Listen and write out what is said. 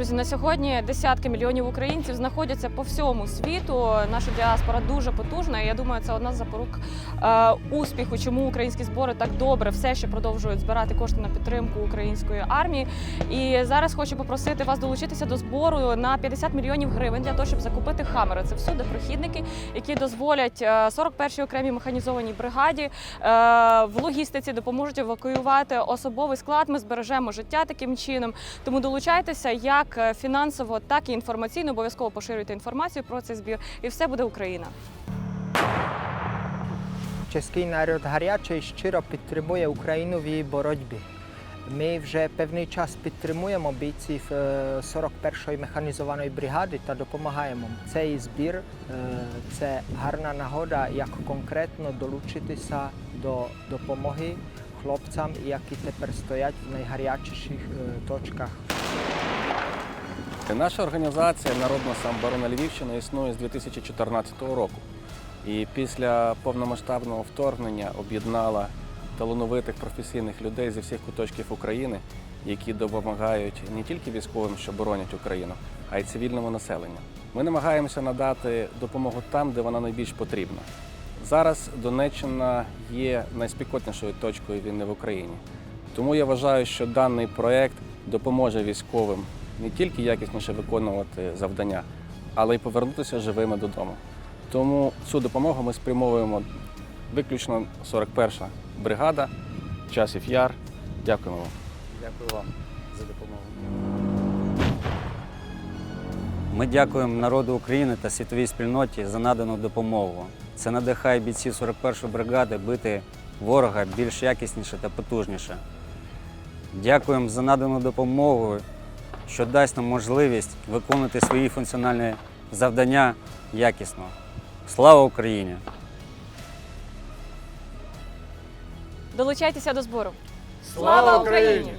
Друзі, на сьогодні десятки мільйонів українців знаходяться по всьому світу. Наша діаспора дуже потужна. І я думаю, це одна з запорук е, успіху, чому українські збори так добре все ще продовжують збирати кошти на підтримку української армії. І зараз хочу попросити вас долучитися до збору на 50 мільйонів гривень для того, щоб закупити хамери. Це всюди прохідники, які дозволять е, 41-й окремій механізованій бригаді е, в логістиці допоможуть евакуювати особовий склад. Ми збережемо життя таким чином. Тому долучайтеся як е, фінансово, так і інформаційно. Обов'язково поширюйте інформацію про цей збір, і все буде Україна. Český národ гаряче і щиро підтримує Україну в її боротьбі. Ми вже певний час підтримуємо бійців е, 41-ї механізованої бригади та допомагаємо. Цей збір е, це гарна нагода, як конкретно долучитися до допомоги хлопцям, які тепер стоять в найгарячіших е, точках. Наша організація Народна самооборона Львівщини існує з 2014 року. І після повномасштабного вторгнення об'єднала талановитих професійних людей зі всіх куточків України, які допомагають не тільки військовим, що боронять Україну, а й цивільному населенню. Ми намагаємося надати допомогу там, де вона найбільш потрібна. Зараз Донеччина є найспекотнішою точкою війни в Україні. Тому я вважаю, що даний проект допоможе військовим не тільки якісніше виконувати завдання, але й повернутися живими додому. Тому цю допомогу ми спрямовуємо виключно 41-ша бригада, часів яр. Дякуємо вам. Дякую вам за допомогу. Ми дякуємо народу України та світовій спільноті за надану допомогу. Це надихає бійців 41-ї бригади бити ворога більш якісніше та потужніше. Дякуємо за надану допомогу, що дасть нам можливість виконувати свої функціональні завдання якісно. Слава Україні! Долучайтеся до збору. Слава Україні!